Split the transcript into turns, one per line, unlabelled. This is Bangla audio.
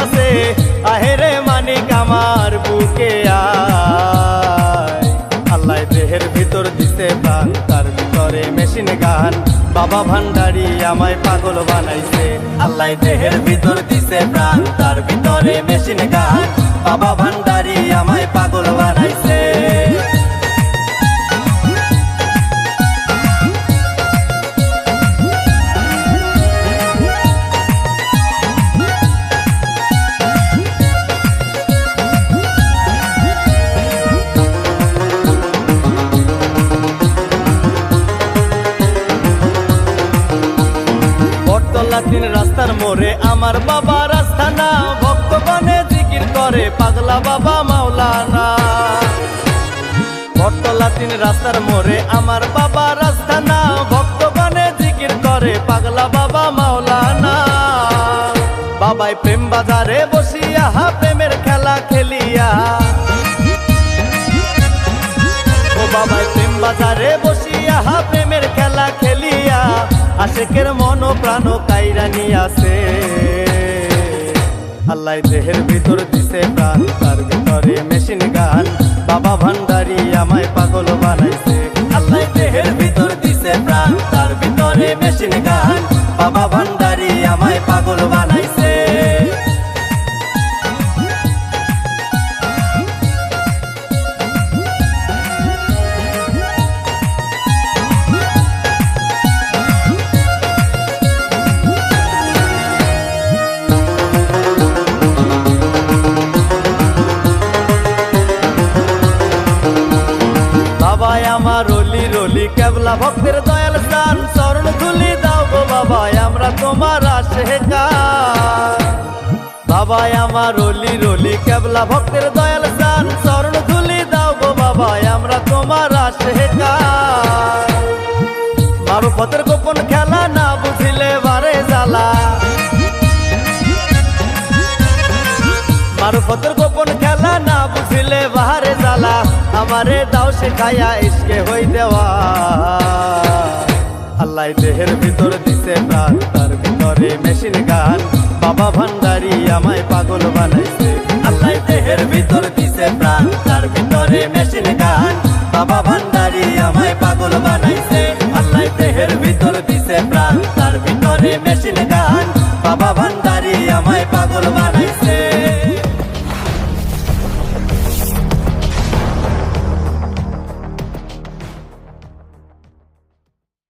বাতাসে আহেরে মানিক আমার বুকে আল্লাহ দেহের ভিতর দিতে পান, তার ভিতরে মেশিন গান। বাবা ভান্ডারি আমায় পাগল বানাইছে। আল্লাহ দেহের ভিতর দিতে প্রাণ তার ভিতরে মেশিন গান। বাবা ভান্ডারি আমায় বটতলা রাস্তার মোড়ে আমার বাবা রাস্তা না ভক্তগণে জিকির করে পাগলা বাবা মাওলানা। বটতলা তিন রাস্তার মোড়ে আমার বাবা রাস্তা না ভক্তগণে জিকির করে পাগলা বাবা মাওলানা। বাবাই প্রেম বাজারে বসিয়া হা প্রেমের খেলা খেলিয়া। ও বাবাই প্রেম বাজারে বসিয়া প্রাণ কাইরা নিয়াছে আল্লাহ দেহের ভিতর দিছে প্রাণ, তার ভিতরে মেশিন গান। বাবা ভান্ডারি আমায় পাগল বানাইছে। আল্লাহ দেহের ভিতর দিছে প্রাণ, তার ভিতরে মেশিন গান। বাবা ভান্ডারি আমায় পাগল বানাইছে বাবাই, আমার রলি রলি কেবলা ভক্তের দয়াল স্থান। চরণ ধুলি দাও গো বাবাই, আমরা তোমার আশেকার বাবাই, আমার রলি রলি কেবলা ভক্তের দয়াল স্থান। চরণ ধুলি দাও গো বাবাই, আমরা তোমার আশেকার মারুফতের গোপন খেলা না বুঝিলে বারে জ্বালা। মারুফতের গোপন খেলা আমারে দাও শেখায়া ইসকে হই দেওয়া। আল্লাহ দেহের ভিতর দিছে প্রাণ, তার ভিতরে মেশিন গান। বাবা ভান্ডারি আমায় পাগল বানাইছে। আল্লাহ দেহের ভিতর দিছে প্রাণ, তার ভিতরে মেশিন গান। বাবা ভান্ডারি আমায় পাগল বানাইছে। আল্লাহ দেহের ভিতর দিছে প্রাণ, তার ভিতরে মেশিন গান। বাবা